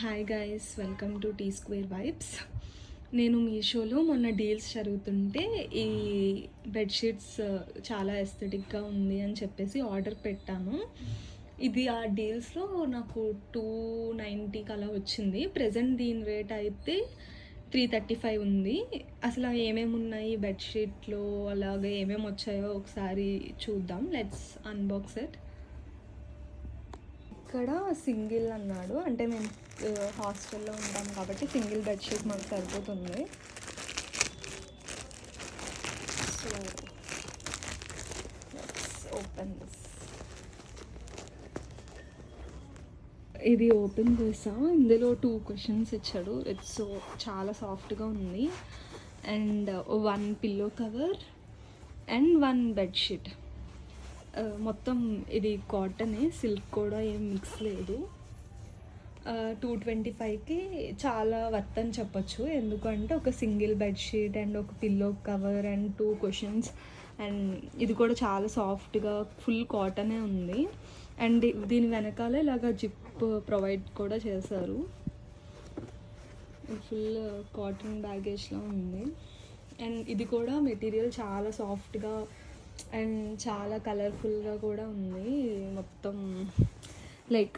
Hi guys welcome to T square vibes నేను మీషోలో మొన్న డీల్స్ జరుగుతుంటే ఈ బెడ్షీట్స్ uh, చాలా ఎస్థెటిక్గా ఉంది అని చెప్పేసి ఆర్డర్ పెట్టాను. ఇది ఆ డీల్స్లో నాకు టూ నైంటీకి అలా వచ్చింది. ప్రజెంట్ దీని రేట్ అయితే త్రీ థర్టీ ఫైవ్ ఉంది. అసలు ఏమేమి ఉన్నాయి బెడ్షీట్లో అలాగే ఏమేమి వచ్చాయో ఒకసారి చూద్దాం. లెట్స్ అన్బాక్స్ ఇట్ ఇక్కడ సింగిల్ అన్నాడు. అంటే మేము హాస్టల్లో ఉంటాం కాబట్టి సింగిల్ బెడ్షీట్ మాకు సరిపోతుంది. సో ఓపెన్ దిస్ ఇది ఓపెన్ చేసా. ఇందులో టూ క్వశ్చన్స్ ఇచ్చాడు. ఇట్స్ సో చాలా సాఫ్ట్గా ఉంది. And one pillow cover and one bedsheet మొత్తం ఇది కాటనే సిల్క్ కూడా ఏం మిక్స్ లేదు. టూ ట్వంటీ ఫైవ్కి చాలా వర్త్ అని చెప్పొచ్చు. ఎందుకంటే ఒక సింగిల్ బెడ్షీట్ అండ్ ఒక pillow cover and two cushions and ఇది కూడా చాలా సాఫ్ట్గా ఫుల్ కాటనే ఉంది. అండ్ దీని వెనకాల ఇలాగ జిప్ ప్రొవైడ్ కూడా చేశారు. ఫుల్ కాటన్ బ్యాగేజ్లో ఉంది. అండ్ ఇది కూడా మెటీరియల్ చాలా సాఫ్ట్గా అండ్ చాలా కలర్ఫుల్గా కూడా ఉంది. మొత్తం లైక్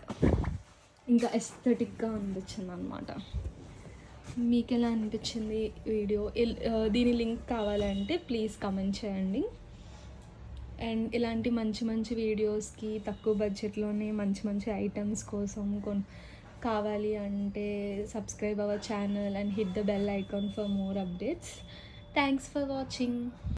ఇంకా ఎస్థెటిక్గా అనిపించింది అనమాట మీకు ఎలా అనిపించింది వీడియో? ఇల్- దీని లింక్ కావాలంటే ప్లీజ్ కమెంట్ చేయండి. అండ్ ఇలాంటి మంచి మంచి వీడియోస్కి తక్కువ బడ్జెట్లోనే మంచి మంచి ఐటమ్స్ కోసం కొన్ కావాలి అంటే subscribe our channel and hit the bell icon for more updates. Thanks for watching.